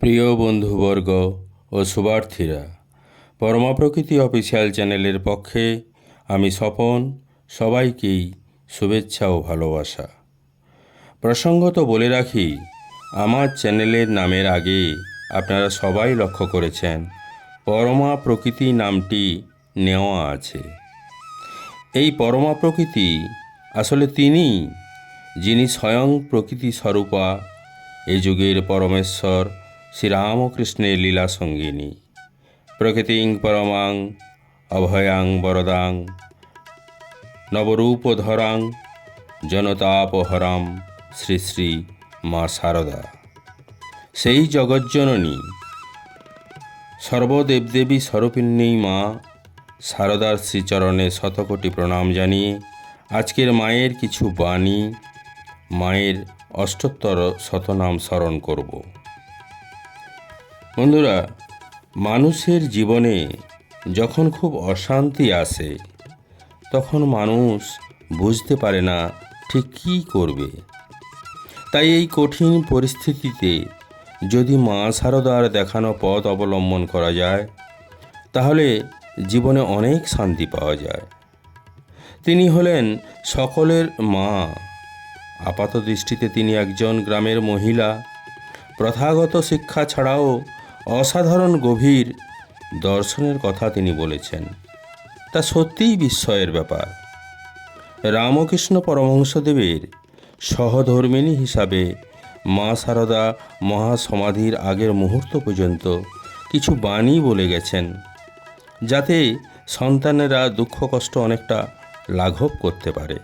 প্রিয় বন্ধুবর্গ ও শুভার্থীরা পরমা প্রকৃতি অফিসিয়াল চ্যানেলের পক্ষে আমি স্বপন সবাইকেই শুভেচ্ছা ও ভালোবাসা। প্রসঙ্গত বলে রাখি, আমার চ্যানেলের নামের আগে আপনারা সবাই লক্ষ্য করেছেন পরমা প্রকৃতি নামটি নেওয়া আছে। এই পরমা প্রকৃতি আসলে তিনি যিনি স্বয়ং প্রকৃতি স্বরূপা এই যুগের পরমেশ্বর শ্রীরামকৃষ্ণের লীলা সঙ্গিনী। প্রকৃতিং পরমাং, অভয়াং বরদাং, নবরূপধরাং, জনতাপহরাম শ্রী শ্রী মা শারদা সেই জগজ্জননী, সর্বদেবদেবী স্বরূপিণী মা শারদার শ্রীচরণে শতকোটি প্রণাম জানিয়ে আজকের মায়ের কিছু বাণী, মায়ের অষ্টোত্তর শতনাম স্মরণ করব। বন্ধুরা, মানুষের জীবনে যখন খুব অশান্তি আসে, তখন মানুষ বুঝতে পারে না ঠিক কী করবে। তাই এই কঠিন পরিস্থিতিতে যদি মা শারদার দেখানো পথ অবলম্বন করা যায়, তাহলে জীবনে অনেক শান্তি পাওয়া যায়। তিনি হলেন সকলের মা। আপাত দৃষ্টিতে তিনি একজন গ্রামের মহিলা। প্রথাগত শিক্ষা ছাড়াও অসাধারণ গভীর দর্শনের কথা তিনি বলেছেন। তা সত্যিই বিস্ময়ের ব্যাপার। রামকৃষ্ণ পরমহংসদেবের সহধর্মিণী হিসাবে মা শারদা মহাসমাধির আগের মুহূর্ত পর্যন্ত কিছু বাণী বলে গেছেন, যাতে সন্তানেরা দুঃখ কষ্ট অনেকটা লাঘব করতে পারে।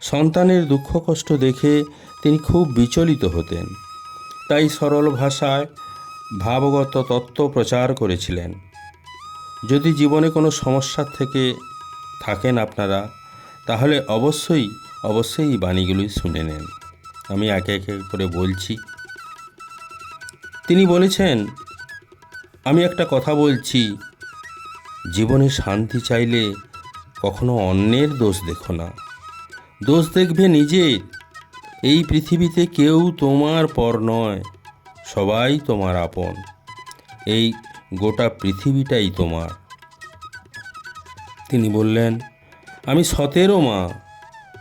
সন্তানের দুঃখ কষ্ট দেখে তিনি খুব বিচলিত হতেন। তাই সরল ভাষায় ভাবগত তত্ত্ব প্রচার করেছিলেন। যদি জীবনে কোনো সমস্যার থেকে থাকেন আপনারা, তাহলে অবশ্যই অবশ্যই এই বাণীগুলি শুনে নেন। আমি একে একে করে বলছি। তিনি বলেছেন, আমি একটা কথা বলছি। জীবনে শান্তি চাইলে কখনো অন্যের দোষ দেখো না। দোষ দেখবে নিজে। এই পৃথিবীতে কেউ তোমার পর নয়। সবাই তোমার আপন। এই গোটা পৃথিবীটাই তোমার। তিনি বললেন, আমি সতেরো মা,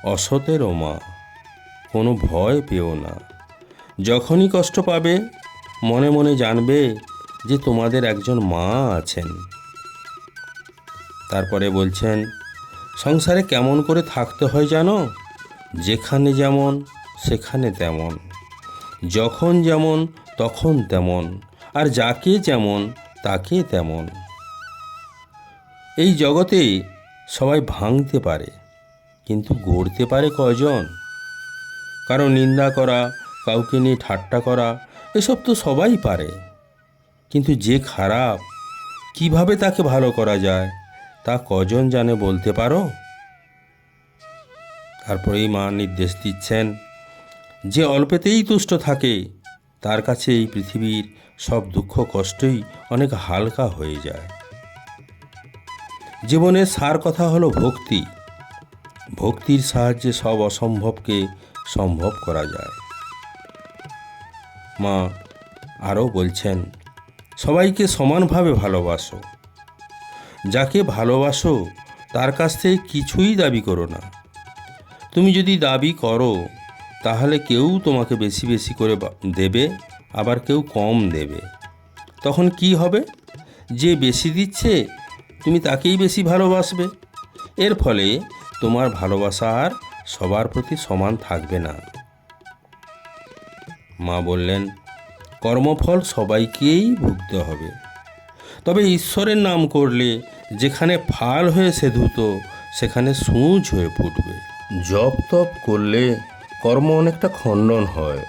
অসতেরো মা। কোনো ভয় পেও না। যখনই কষ্ট পাবে, মনে মনে জানবে যে তোমাদের একজন মা আছেন। তারপরে বলছেন, সংসারে কেমন করে থাকতে হয় জানো? যেখানে যেমন, সেখানে তেমন। যখন যেমন তখন তেমন, আর যাকে যেমন, তাকে তেমন। এই জগতে সবাই ভাঙতে পারে, কিন্তু গড়তে পারে কজন কারও নিন্দা করা, কাউকে নিয়ে ঠাট্টা করা, এসব তো সবাই পারে। কিন্তু যে খারাপ, কীভাবে তাকে ভালো করা যায়, তা কজন জানে বলতে পারো? তারপরেই মা নির্দেশ দিচ্ছেন, যে অল্পেতেই তুষ্ট থাকে তার কাছে এই পৃথিবীর সব দুঃখ কষ্টই অনেক হালকা হয়ে যায়। জীবনের সার কথা হলো ভক্তি। ভক্তির সাহায্যে সব অসম্ভবকে সম্ভব করা যায়। মা আরও বলছেন, সবাইকে সমানভাবে ভালোবাসো। যাকে ভালোবাসো, তার কাছ থেকে কিছুই দাবি করো না। তুমি যদি দাবি করো তাহলে কেউ তোমাকে বেশি বেশি করে দেবে, আবার কেউ কম দেবে। তখন কি হবে? যে বেশি দিচ্ছে, তুমি তাকেই বেশি ভালোবাসবে। এর ফলে তোমার ভালোবাসা আর সবার প্রতি সমান থাকবে না। মা বললেন, কর্মফল সবাইকেই ভুগতে হবে। তবে ঈশ্বরের নাম করলে যেখানে ফাল হয়ে সেধুত সেখানে সূঁচ হয়ে ফুটবে। জপ তপ করলে কর্ম অনেকটা খণ্ডন হয়।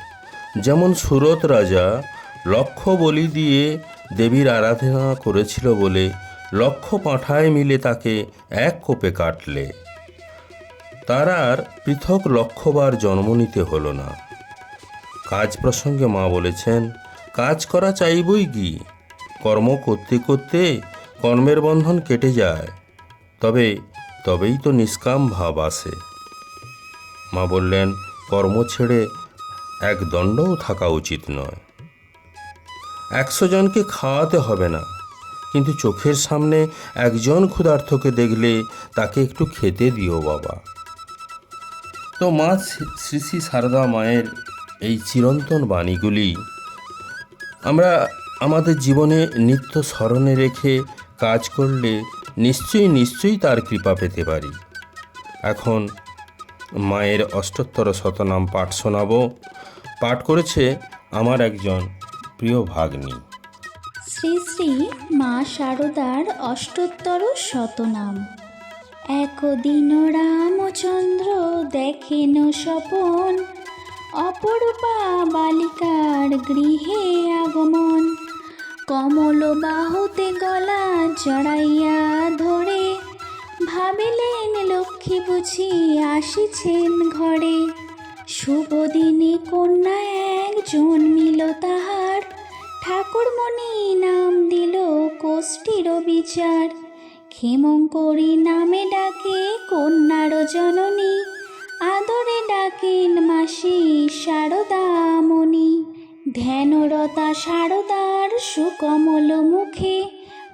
যেমন সুরত রাজা লক্ষ বলি দিয়ে দেবীর আরাধনা করেছিল বলে লক্ষ পাঁঠায় মিলে তাকে এক কোপে কাটলে। তার আর পৃথক লক্ষবার জন্ম নিতে হলো না। কাজ প্রসঙ্গে মা বলেছেন, কাজ করা চাইবই কি? কর্ম করতে করতে কর্মের বন্ধন কেটে যায়। তবে, তবেই তো নিষ্কাম ভাব আসে। মা বললেন কর্ম ছেড়ে এক দণ্ডও থাকা উচিত নয়। একশো জনকে খাওয়াতে হবে না, কিন্তু চোখের সামনে একজন ক্ষুধার্থকে দেখলে তাকে একটু খেতে দিও বাবা। তো মা শ্রী- শ্রী সারদা মায়ের এই চিরন্তন বাণীগুলি আমরা আমাদের জীবনে নিত্য স্মরণে রেখে কাজ করলে নিশ্চয়ই নিশ্চয়ই তার কৃপা পেতে পারি। এখন মায়ের অষ্টোত্তর শতনাম পাঠ শোনাব। পাঠ করেছে আমার একজন প্রিয় ভাগ্নী। শ্রী শ্রী মা শারদার অষ্টোত্তর শতনাম। একদিন রামচন্দ্র দেখেন স্বপন, অপরূপা বালিকার গৃহে আগমন। কমল বাহুতে গলা জড়াইয়া ধরে ভাবিলেন লক্ষ্মী বুঝি আসিছেন ঘরে। শুভ দিনে কন্যা এক জন্মিল তাহার। ঠাকুরমণি নাম দিল কোষ্ঠীর বিচার। ক্ষেমঙ্করী নামে ডাকে কন্যার জননী। আদরে ডাকেন মাসি শারদামণি ধ্যানরতা শারদার সুকমল মুখে।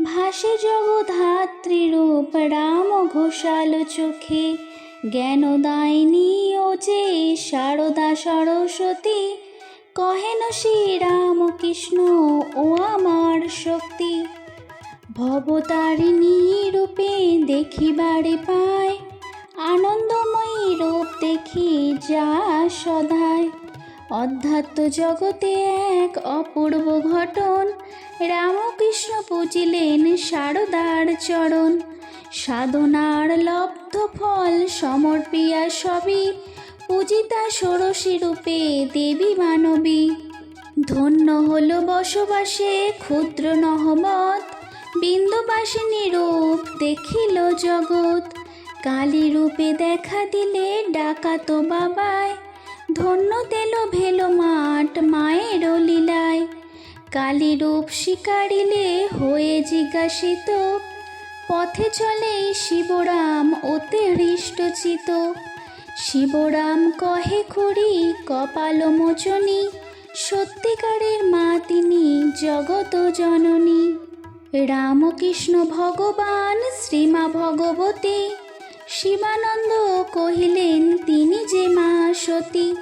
ভাসে জগধাত্রীরূপ রাম ঘোষাল চোখে। জ্ঞানদায়িনী ও যে শারদা সরস্বতী, কহেন শ্রী রামকৃষ্ণ ও আমার শক্তি। ভবতারিণী রূপে দেখিবারে পায়, আনন্দময়ী রূপ দেখি যা সদায়। অধ্যাত্ম জগতে এক অপূর্ব ঘটন। রামকৃষ্ণ পুজিলেন শারদার চরণ। সাধনার লব্ধ ফল সমর্পিয়া সবই পূজিতা ষোড়শী রূপে দেবী মানবী। ধন্য হল বসবাসে ক্ষুদ্র নহবত বিন্দুবাসিনী রূপ দেখিল জগৎ। কালী রূপে দেখা দিলে ডাকাত বাবায় ধন্য তেল ভেলো মাঠ মায়ের লীলায়। কালী রূপ শিকারিলে হয়ে জিজ্ঞাসিত, পথে চলে শিবরাম ওতে হৃষ্টচিত শিবরাম কহে খুড়ি, কপাল মোচনী, সত্যিকারের মা তিনি, জগত জননী। রামকৃষ্ণ ভগবান, শ্রীমা ভগবতী শিবানন্দ কহিলেন, তিনি যে মা সতী,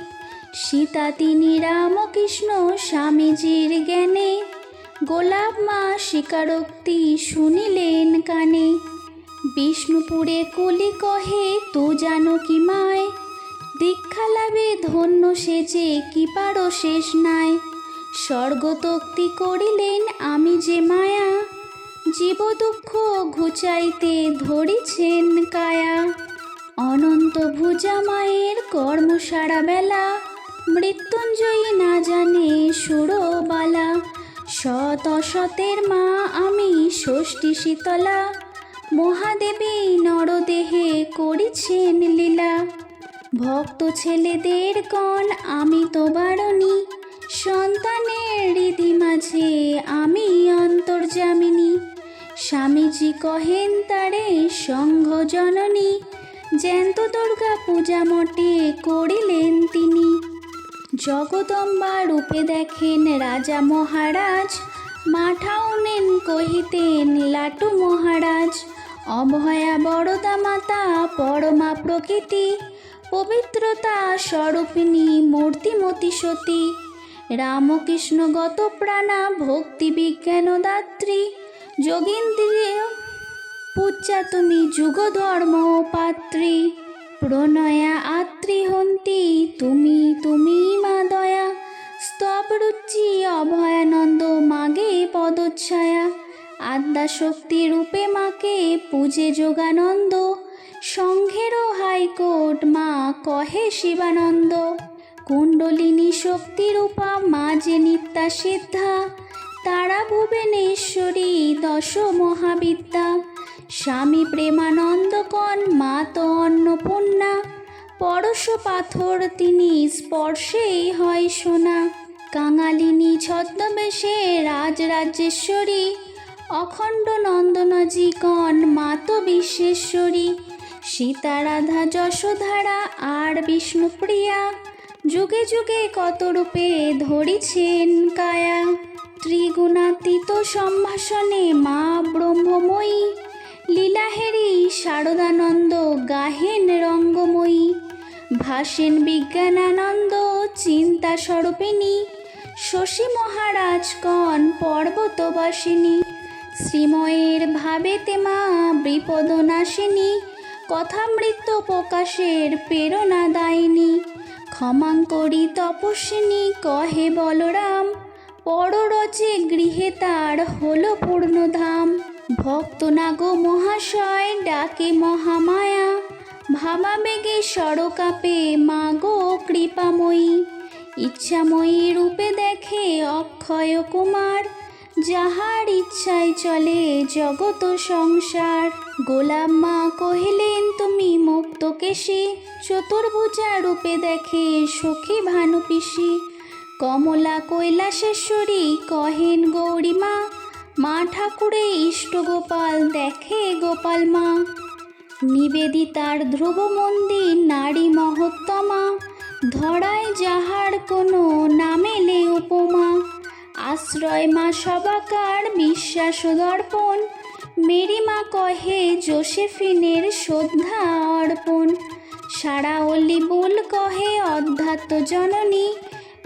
সীতা তিনি রামকৃষ্ণ স্বামীজির জ্ঞানে। গোলাপ মা স্বীকারোক্তি শুনিলেন কানে। বিষ্ণুপুরে কলি কহে, তো জানো কি মায়? দীক্ষা লাভে ধন্য সেজে কি পারো শেষ নাই। স্বর্গতক্তি করিলেন আমি যে মায়া জীব দুঃখ ঘুচাইতে ধরিছেন কায়া। অনন্ত ভুজা মায়ের কর্ম সারা বেলা, মৃত্যুঞ্জয়ী না জানে সুরবালা। শত অসতের মা আমি ষষ্ঠী শীতলা, মহাদেবী নরদেহে করিছেন লীলা। ভক্ত ছেলেদের কন আমি তো বারণী সন্তানের রীতি মাঝে আমি অন্তর্জামিনী স্বামীজি কহেন তারে সংঘ জননী, জ্যান্ত দুর্গা পূজা মঠে করিলেন তিনি। জগদম্বা রূপে দেখেন রাজা মহারাজ মাঠাউনেন কহিতেন লাটু মহারাজ। অভয়া বড়দা মাতা, পরমা প্রকৃতি, পবিত্রতা স্বরূপিণী, মূর্তিমতী সতী। রামকৃষ্ণ গত প্রাণা ভক্তি বিজ্ঞান দাত্রী, যোগীন্দ্রিয় পূজা তুমি যুগ ধর্ম পাত্রী, প্রণয়া আত্রি হন্তি তুমি তুমি মা দয়া। স্তব রুচি অভয়ানন্দ মাগে পদচ্ছায়া। আদ্যা শক্তি রূপে মাকে পূজে যোগানন্দ। সংঘেরও হাইকোর্ট মা কহে শিবানন্দ। কুণ্ডলিনী শক্তিরূপা মা যে নিত্যা সিদ্ধা, তারা ভুবনেশ্বরী দশ মহাবিদ্যা। স্বামী প্রেমানন্দ কন, মা তো অন্নপূর্ণা। পরশ পাথর তিনি স্পর্শেই হয় সোনা। কাঙালিনী ছদ্মবেশে রাজরাজেশ্বরী। অখণ্ড নন্দনজি কন মাতো বিশ্বেশ্বরী। সীতারাধা যশোধারা আর বিষ্ণুপ্রিয়া। যুগে যুগে কত রূপে ধরিছেন কায়া। ত্রিগুণাতীত সম্ভাষণে মা ব্রহ্মময়ী। লীলাহেরি শারদানন্দ গাহেন রঙ্গময়ী। ভাসেন বিজ্ঞানানন্দ চিন্তা স্বরূপিণী শশী মহারাজ কন পর্বতবাসিনী। শ্রীময়ের ভাবেতে মা বিপদ নাশিনী কথামৃত প্রকাশের প্রেরণা দায়িনী। ক্ষমাঙ্করী তপস্বিনী, কহে বলরাম। পররচে গৃহে তার হলো পূর্ণধাম। ভক্ত নাগো মহাশয়, ডাকে মহামায়া। ভাবাবেগে সরকাপে, মাগো কৃপাময়ী। ইচ্ছাময়ী রূপে দেখে অক্ষয় কুমার। যাহার ইচ্ছায় চলে জগত সংসার। গোলাম মা কহিলেন, তুমি মুক্ত কেশী, চতুর্ভুজা রূপে দেখে সখী ভানু পিসি কমলা কৈলাসেশ্বরী কহেন গৌরী মা মা ঠাকুরে ইষ্ট গোপাল দেখে গোপাল মা। নিবেদিতার ধ্রুব মন্দির নারী মহত্তমা, ধরায় যাহার কোনো নামেলে উপমা। আশ্রয় মা সবাকার বিশ্বাস দর্পণ মেরি মা কহে, জোসেফিনের শ্রদ্ধা অর্পণ। সারা অলি বুল কহে, অধ্যাত্ম জননী।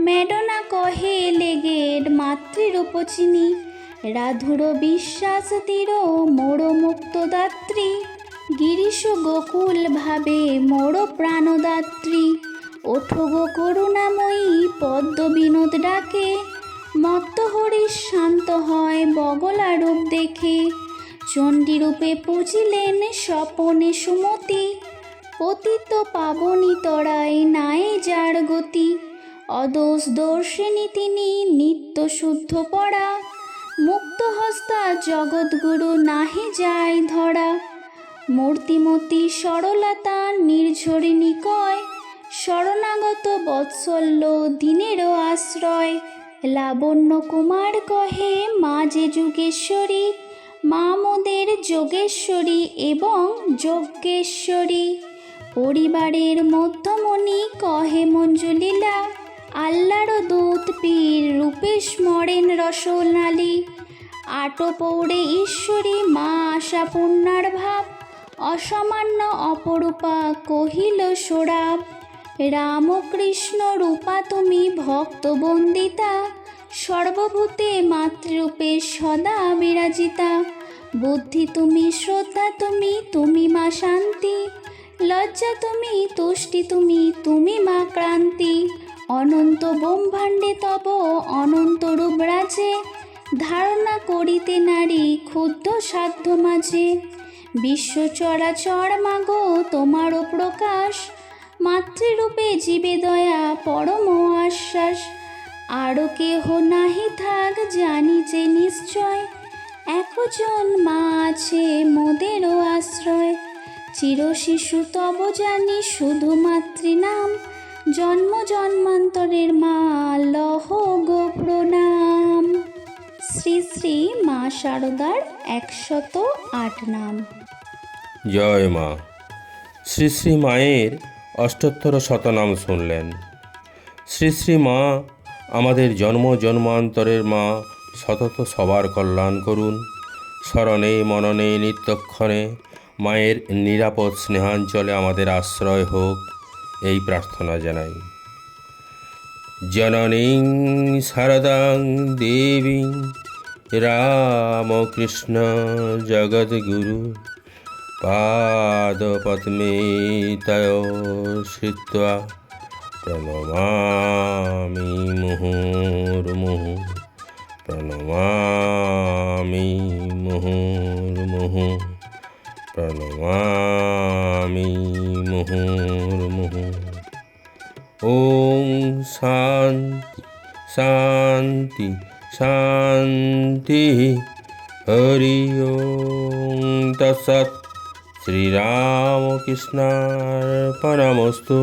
ম্যাডোনা কহে লেগের মাতৃরূপচিনী। রাধুর বিশ্বাস তীর মোড় মুক্তদাত্রী গিরিশ গোকুল ভাবে মোড় প্রাণদাত্রী ওঠো গো করুণাময়ী পদ্ম বিনোদ ডাকে। মত্ত হরিশ শান্ত হয়, বগলা রূপ দেখে। চণ্ডীরূপে পুজিলেন স্বপনে সুমতি। পতিত পাবনি তরাই নাই যার গতি। অদোষ দর্শিনী তিনি নিত্য শুদ্ধ পড়া। মুক্ত হস্তা জগৎগুরু নাহি যায় ধরা। মূর্তিমতী সরলতা নির্ঝরিণী কয় শরণাগত বৎসল্য দিনেরও আশ্রয়। লাবণ্য কুমার কহে, মা যে যুগেশ্বরী মা মোদের যোগেশ্বরী এবং যজ্ঞেশ্বরী পরিবারের মধ্যমণি কহে মঞ্জুলীলা আল্লার দূত পীর রূপে স্মরেন রসনালী। আটো পৌড়ে ঈশ্বরী মা আশা পুণ্যার ভাব, অসামান্য অপরূপা কহিল সোরাব রামকৃষ্ণ রূপা তুমি ভক্তবন্দিতা সর্বভূতে মাতৃরূপে সদা বিরাজিতা। বুদ্ধি তুমি শ্রদ্ধা তুমি তুমি মা শান্তি। লজ্জা তুমি, তুষ্টি তুমি তুমি মা ক্রান্তি অনন্ত ব্রহ্মাণ্ডে তব, অনন্ত রূপ রাজে ধারণা করিতে নারী, ক্ষুদ্র সাধ্য মাঝে। বিশ্ব চরাচর মাগো, তোমারও প্রকাশ। মাতৃরূপে জীবে দয়া, পরম আশ্বাস আরও কেহ নাহি থাক জানি যে নিশ্চয়। একজন মা আছে মোদেরও আশ্রয়। চির শিশু তব জানি শুধু মাতৃনাম। জন্ম জন্মান্তরের মা লহ গো প্রণাম। শ্রী শ্রী মা শারদার একশত আট নাম। জয় মা। শ্রী শ্রী মায়ের অষ্টোত্তর শতনাম শুনলেন। শ্রী শ্রী মা আমাদের জন্ম জন্মান্তরের মা সতত সবার কল্যাণ করুন। স্মরণে, মননে, নিত্যক্ষণে মায়ের নিরাপদ স্নেহাঞ্চলে আমাদের আশ্রয় হোক এই প্রার্থনা জানাই। জননীং শারদাং দেবী রামকৃষ্ণ জগদ্গুরু পাদপদ্মে তয় শ্রিত্বা প্রণমামি মুহুর্মুহু প্রণমামি মুহুর্মুহু প্রণমামি মুহুর্মুহু ওম শান্তি শান্তি শান্তি হরি ওম তৎসৎ। শ্রীরামকৃষ্ণার্পণমস্তু